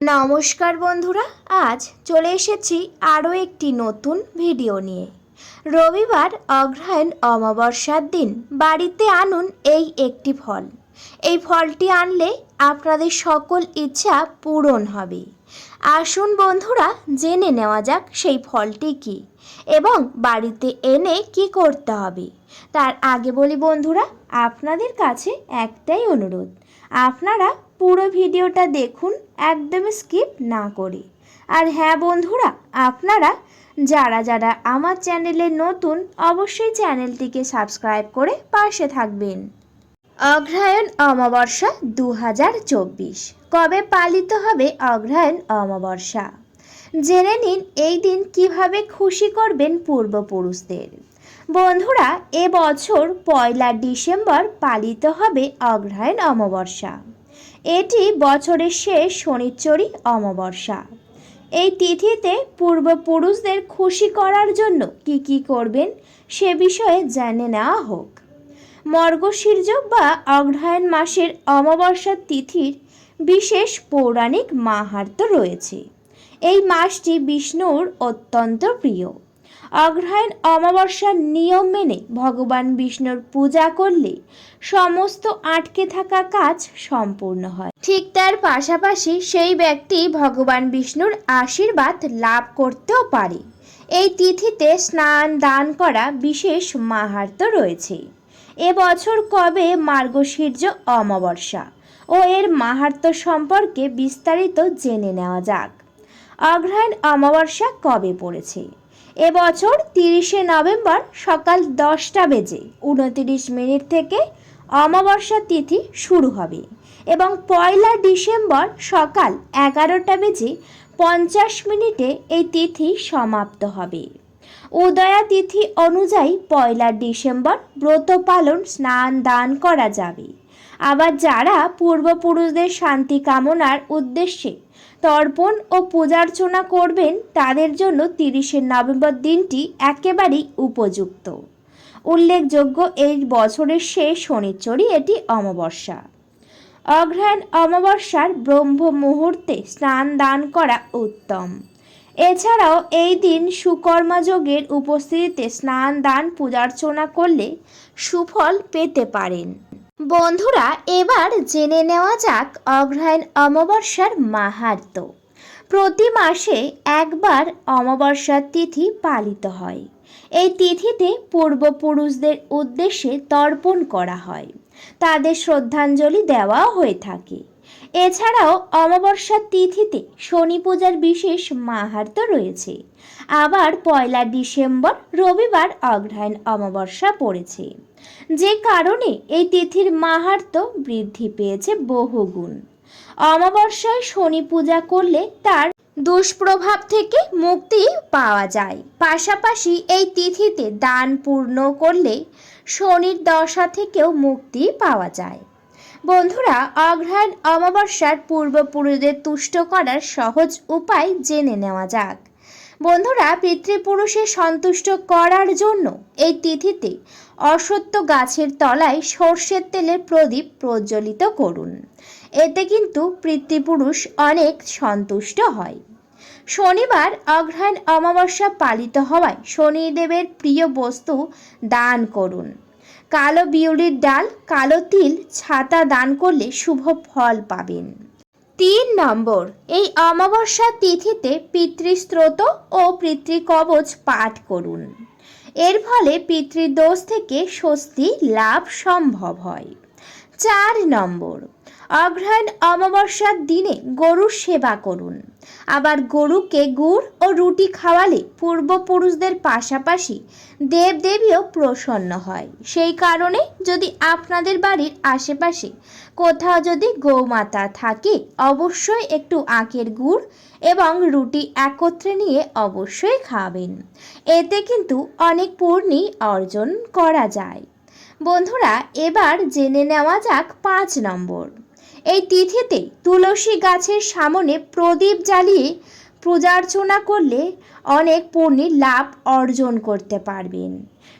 নমস্কার বন্ধুরা, আজ চলে এসেছি আরও একটি নতুন ভিডিও নিয়ে। রবিবার অগ্রহায়ণ অমাবস্যার দিন, বাড়িতে আনুন এই একটি ফল। এই ফলটি আনলে আপনাদের সকল ইচ্ছা পূরণ হবে। আসুন বন্ধুরা, জেনে নেওয়া যাক সেই ফলটি কি এবং বাড়িতে এনে কি করতে হবে। তার আগে বলি বন্ধুরা, আপনাদের কাছে একটাই অনুরোধ আপনারা পুরো ভিডিওটা দেখুন একদম স্কিপ না করে। আর হ্যাঁ বন্ধুরা, আপনারা যারা যারা আমার চ্যানেলে নতুন, অবশ্যই চ্যানেলটিকে সাবস্ক্রাইব করে পাশে থাকবেন। অগ্রহায়ণ অমাবস্যা দু কবে পালিত হবে অগ্রহায়ণ অমাবস্যা? জেনে নিন এই দিন কীভাবে খুশি করবেন পূর্বপুরুষদের। বন্ধুরা এবছর পয়লা ডিসেম্বর পালিত হবে অগ্রহায়ণ অমাবস্যা। এটি বছরের শেষ শনিচরী অমাবস্যা। এই তিথিতে পূর্বপুরুষদের খুশি করার জন্য কি কি করবেন সে বিষয়ে জেনে নেওয়া হোক। মর্গশীর্য বা অগ্রহায়ণ মাসের অমাবস্যার তিথির বিশেষ পৌরাণিক মাহাত্ম্য রয়েছে। এই মাসটি বিষ্ণুর অত্যন্ত প্রিয়। অগ্রহায়ণ অমাবস্যার নিয়ম মেনে ভগবান বিষ্ণুর পূজা করলে সমস্ত আটকে থাকা কাজ সম্পূর্ণ হয়। ঠিক তার পাশাপাশি সেই ব্যক্তি ভগবান বিষ্ণুর আশীর্বাদ লাভ করতেও পারে। এই তিথিতে স্নান, দান করা বিশেষ মাহাত্ম্য রয়েছে। এবছর কবে মার্গশীর্য অমাবস্যা? ও এর মাহাত্ম্য সম্পর্কে বিস্তারিত জেনে নেওয়া যাক। অগ্রহায়ণ অমাবস্যা কবে পড়েছে? এবছর তিরিশে নভেম্বর সকাল দশটা বেজে উনতিরিশ মিনিট থেকে অমাবস্যা তিথি শুরু হবে এবং পয়লা ডিসেম্বর সকাল এগারোটা বেজে পঞ্চাশ মিনিটে এই তিথি সমাপ্ত হবে। উদয়া তিথি অনুযায়ী পয়লা ডিসেম্বর ব্রত পালন, স্নান, দান করা যাবে। আবার যারা পূর্বপুরুষদের শান্তি কামনার উদ্দেশ্যে তর্পণ ও পূজার্চনা করবেন তাদের জন্য তিরিশে নভেম্বর দিনটি একেবারেই উপযুক্ত। উল্লেখযোগ্য এই বছরের শেষ শনিচরই এটি অমাবস্যা। অগ্রহায়ণ অমাবস্যার ব্রহ্ম মুহূর্তে স্নান দান করা উত্তম। এছাড়াও এই দিন সুকর্মাযোগের উপস্থিতিতে স্নান দান পূজার্চনা করলে সুফল পেতে পারেন। বন্ধুরা, এবার জেনে নেওয়া যাক অগ্রহায়ণ অমাবস্যার মাহাত্ম। প্রতি মাসে একবার অমাবস্যার তিথি পালিত হয়। এই তিথিতে পূর্বপুরুষদের উদ্দেশ্যে তর্পণ করা হয়। তাদের শ্রদ্ধাঞ্জলি দেওয়া হয়ে থাকে। এছাড়াও অমাবস্যার তিথিতে শনি পূজার বিশেষ মাহাত্ম্য রয়েছে। আবার পয়লা ডিসেম্বর রবিবার অগ্রহায়ণ অমাবস্যা পড়েছে। যে কারণে এই তিথির মাহাত্ম্য বৃদ্ধি পেয়েছে বহুগুণ অমাবস্যায় শনি পূজা করলে তার দুষ্প্রভাব থেকে মুক্তি পাওয়া যায়। পাশাপাশি এই তিথিতে দান পূর্ণ করলে শনির দশা থেকেও মুক্তি পাওয়া যায়। বন্ধুরা অগ্রহায়ণ অমাবস্যার পূর্বপুরুষদের তুষ্ট করার সহজ উপায় জেনে নেওয়া যাক। বন্ধুরা পিতৃপুরুষের সন্তুষ্ট করার জন্য এই তিথিতে অসত্য গাছের তলায় সর্ষের তেলের প্রদীপ প্রজ্বলিত করুন। এতে কিন্তু পিতৃপুরুষ অনেক সন্তুষ্ট হয়। শনিবার অগ্রহায়ণ অমাবস্যা পালিত হওয়ায় শনিদেবের প্রিয় বস্তু দান করুন। কালো বিউলির ডাল, কালো তিল, ছাতা দান করলে শুভ ফল পাবেন। তিন নম্বর, এই অমাবস্যা তিথিতে পিতৃস্ত্রোত ও পিতৃকবচ পাঠ করুন। এর ফলে পিতৃদোষ থেকে স্বস্তি লাভ সম্ভব হয়। চার নম্বর অগ্রহায়ণ অমাবস্যার দিনে গরুর সেবা করুন। আবার গরুকে গুড় ও রুটি খাওয়ালে পূর্বপুরুষদের পাশাপাশি দেবদেবীও প্রসন্ন হয়। সেই কারণে যদি আপনাদের বাড়ির আশেপাশে কোথাও যদি গৌমাতা থাকে, অবশ্যই একটু আখের গুড় এবং রুটি একত্রে নিয়ে অবশ্যই খাবেন। এতে কিন্তু অনেক পূর্ণি অর্জন করা যায়। বন্ধুরা, এবার জেনে নেওয়া যাক পাঁচ নম্বর। এই তিথিতে তুলসী গাছের সামনে প্রদীপ জ্বালিয়ে পূজা অর্চনা করলে অনেক পুণ্যের লাভ অর্জন করতে পারবেন।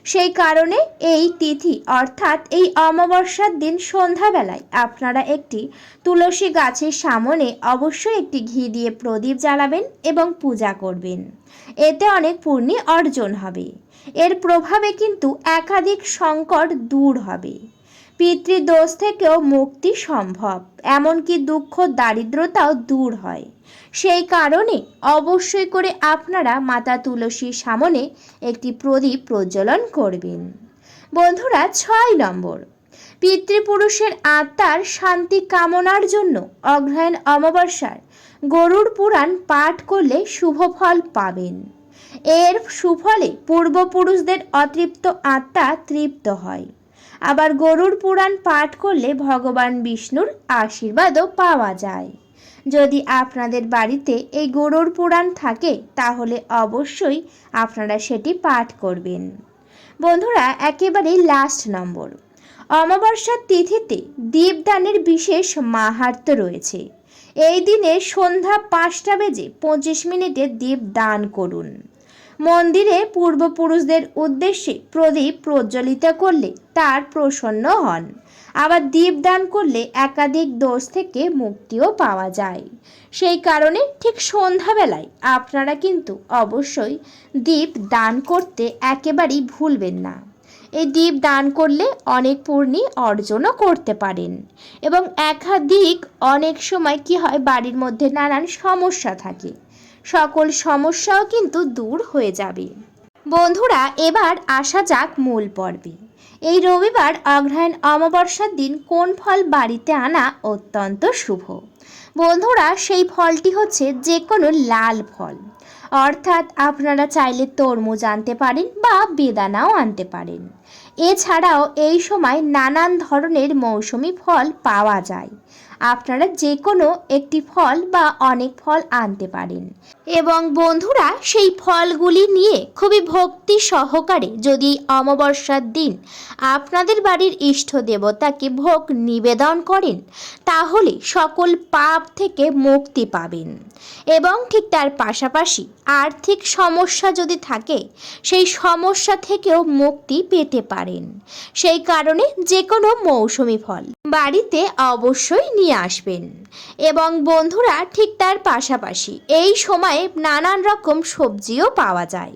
সেই কারণে এই তিথি, অর্থাৎ এই অমাবস্যার দিন সন্ধ্যাবেলায় আপনারা একটি তুলসী গাছের সামনে অবশ্যই একটি ঘি দিয়ে প্রদীপ জ্বালাবেন এবং পূজা করবেন। এতে অনেক পুণ্য অর্জন হবে। এর প্রভাবে কিন্তু একাধিক সংকট দূর হবে। পিতৃদোষ থেকেও মুক্তি সম্ভব, এমনকি দুঃখ দারিদ্রতাও দূর হয়। সেই কারণে অবশ্যই করে আপনারা মাতা তুলসীর সামনে একটি প্রদীপ প্রজ্বলন করবেন। বন্ধুরা, ছয় নম্বর। পিতৃপুরুষের আত্মার শান্তি কামনার জন্য অগ্রহায়ণ অমাবস্যার গরুর পুরাণ পাঠ করলে শুভ ফল পাবেন। এর সুফলে পূর্বপুরুষদের অতৃপ্ত আত্মা তৃপ্ত হয়। আবার গরুর পুরাণ পাঠ করলে ভগবান বিষ্ণুর আশীর্বাদও পাওয়া যায়। যদি আপনাদের বাড়িতে এই গরুর পুরাণ থাকে, তাহলে অবশ্যই আপনারা সেটি পাঠ করবেন। বন্ধুরা একেবারেই লাস্ট নম্বর। অমাবস্যার তিথিতে দীপদানের বিশেষ মাহাত্ম্য রয়েছে। এই দিনে সন্ধ্যা পাঁচটা বেজে পঁচিশ মিনিটে দীপ দান করুন। মন্দিরে পূর্বপুরুষদের উদ্দেশ্যে প্রদীপ প্রজ্বলিত করলে তার প্রসন্ন হন। আবার দীপ দান করলে একাধিক দোষ থেকে মুক্তিও পাওয়া যায়। সেই কারণে ঠিক সন্ধ্যাবেলায় আপনারা কিন্তু অবশ্যই দীপ দান করতে একেবারেই ভুলবেন না। এই দ্বীপ দান করলে অনেক পূর্ণি অর্জনও করতে পারেন এবং একাধিক অনেক সময় কি হয়, বাড়ির মধ্যে নানান সমস্যা থাকে। সকল সমস্যাও কিন্তু দূর হয়ে যাবে। বন্ধুরা, এবার আসা যাক মূল পর্বে। এই রবিবার অগ্রহায়ণ অমাবস্যার দিন কোন ফল বাড়িতে আনা অত্যন্ত শুভ? বন্ধুরা, সেই ফলটি হচ্ছে যে কোনো লাল ফল। অর্থাৎ আপনারা চাইলে তরমুজ আনতে পারেন বা বেদানাও আনতে পারেন। এছাড়াও এই সময় নানান ধরনের মৌসুমি ফল পাওয়া যায়। আপনারা যে কোনো একটি ফল বা অনেক ফল আনতে পারেন। এবং বন্ধুরা, সেই ফলগুলি নিয়ে খুবই ভক্তি সহকারে যদি অমাবস্যার দিন আপনাদের বাড়ির ইষ্ট দেবতাকে ভোগ নিবেদন করেন, তাহলে সকল পাপ থেকে মুক্তি পাবেন। এবং ঠিক তার পাশাপাশি আর্থিক সমস্যা যদি থাকে, সেই সমস্যা থেকেও মুক্তি পেতে পারেন। সেই কারণে যে কোনো মৌসুমি ফল বাড়িতে অবশ্যই নিয়ে আসবেন। এবং বন্ধুরা ঠিক তার পাশাপাশি এই সময়ে নানান রকম সবজিও পাওয়া যায়।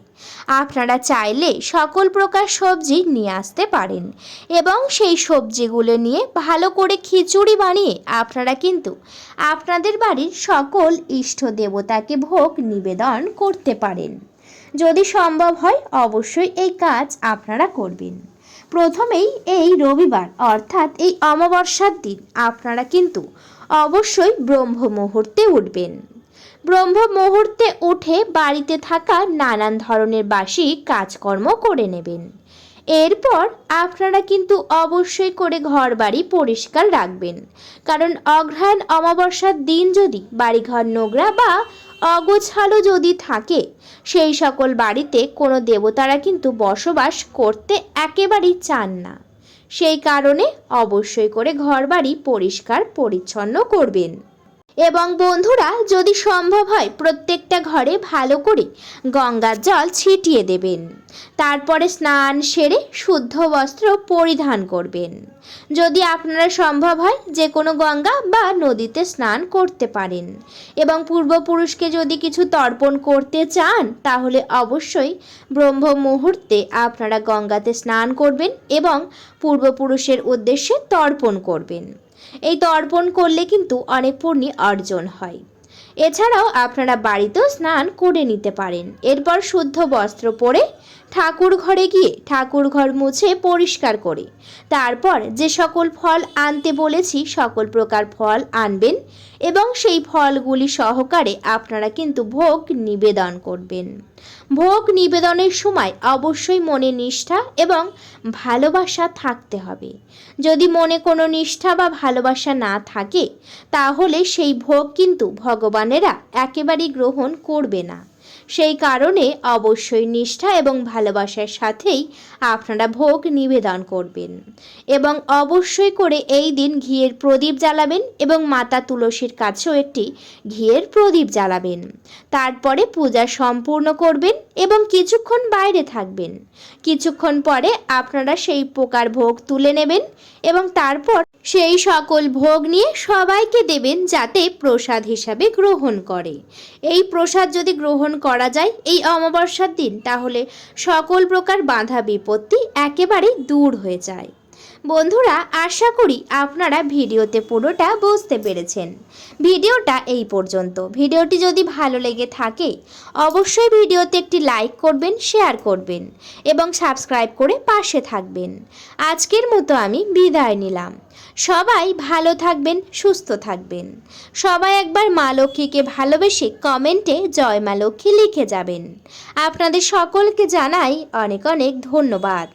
আপনারা চাইলে সকল প্রকার সবজি নিয়ে আসতে পারেন। এবং সেই সবজিগুলো নিয়ে ভালো করে খিচুড়ি বানিয়ে আপনারা কিন্তু আপনাদের বাড়ির সকল ইষ্ট দেবতাকে ভোগ নিবেদন করতে পারেন। যদি সম্ভব হয় অবশ্যই এই কাজ আপনারা করবেন। প্রথমেই এই রবিবার, অর্থাৎ এই অমাবস্যার দিন, আপনারা কিন্তু অবশ্যই ব্রহ্ম মুহূর্তে উঠবেন। ব্রহ্ম মুহূর্তে উঠে বাড়িতে থাকা নানান ধরনের বাসি কাজকর্ম করে নেবেন। এরপর আপনারা কিন্তু অবশ্যই করে ঘর বাড়ি পরিষ্কার রাখবেন। কারণ অগ্রহায়ণ অমাবস্যার দিন যদি বাড়িঘর নোংরা বা অগোছালো যদি থাকে, সেই সকল বাড়িতে কোনো দেবতারা কিন্তু বসবাস করতে একেবারেই চান না। সেই কারণে অবশ্যই করে ঘরবাড়ি পরিষ্কার পরিচ্ছন্ন করবেন। এবং বন্ধুরা, যদি সম্ভব হয়, প্রত্যেকটা ঘরে ভালো করে গঙ্গার জল ছিটিয়ে দেবেন। তারপরে স্নান সেরে শুদ্ধ বস্ত্র পরিধান করবেন। যদি আপনারা সম্ভব হয়, যে কোনো গঙ্গা বা নদীতে স্নান করতে পারেন। এবং পূর্বপুরুষকে যদি কিছু তর্পণ করতে চান, তাহলে অবশ্যই ব্রহ্ম মুহূর্তে আপনারা গঙ্গাতে স্নান করবেন এবং পূর্বপুরুষের উদ্দেশ্যে তর্পণ করবেন। এই তর্পণ করলে কিন্তু অনেক পূর্ণি অর্জন হয়। এছাড়াও আপনারা বাড়িতেও স্নান করে নিতে পারেন। এরপর শুদ্ধ বস্ত্র পরে ঠাকুর ঘরে গিয়ে ঠাকুর ঘর মুছে পরিষ্কার করে। তারপর যে সকল ফল আনতে বলেছি, সকল প্রকার ফল আনবেন এবং সেই ফলগুলি সহকারে আপনারা কিন্তু ভোগ নিবেদন করবেন। ভোগ নিবেদনের সময় অবশ্যই মনে নিষ্ঠা এবং ভালোবাসা থাকতে হবে। যদি মনে কোনো নিষ্ঠা বা ভালোবাসা না থাকে, তাহলে সেই ভোগ কিন্তু ভগবানেরা একেবারেই গ্রহণ করবে না। সেই কারণে অবশ্যই নিষ্ঠা এবং ভালোবাসার সাথেই আপনারা ভোগ নিবেদন করবেন। এবং অবশ্যই করে এই দিন ঘিয়ের প্রদীপ জ্বালাবেন এবং মাতা তুলসীর কাছেও একটি ঘিয়ের প্রদীপ জ্বালাবেন। তারপরে পূজা সম্পূর্ণ করবেন এবং কিছুক্ষণ বাইরে থাকবেন। কিছুক্ষণ পরে আপনারা সেই পোকার ভোগ তুলে নেবেন এবং তারপর সেই সকল ভোগ নিয়ে সবাইকে দেবেন যাতে প্রসাদ হিসাবে গ্রহণ করে। এই প্রসাদ যদি গ্রহণ করা যায় এই অমাবস্যার দিন তাহলে সকল প্রকার বাধা বিপত্তি একেবারেই দূর হয়ে যায়। বন্ধুরা, আশা করি আপনারা ভিডিওতে পুরোটা বুঝতে পেরেছেন। ভিডিওটা এই পর্যন্ত। ভিডিওটি যদি ভালো লেগে থাকে, অবশ্যই ভিডিওতে একটি লাইক করবেন, শেয়ার করবেন এবং সাবস্ক্রাইব করে পাশে থাকবেন। আজকের মতো আমি বিদায় নিলাম। সবাই ভালো থাকবেন, সুস্থ থাকবেন। সবাই একবার মা লক্ষ্মীকে ভালোবেসে কমেন্টে জয় মা লক্ষ্মী লিখে যাবেন। আপনাদের সকলকে জানাই অনেক অনেক ধন্যবাদ।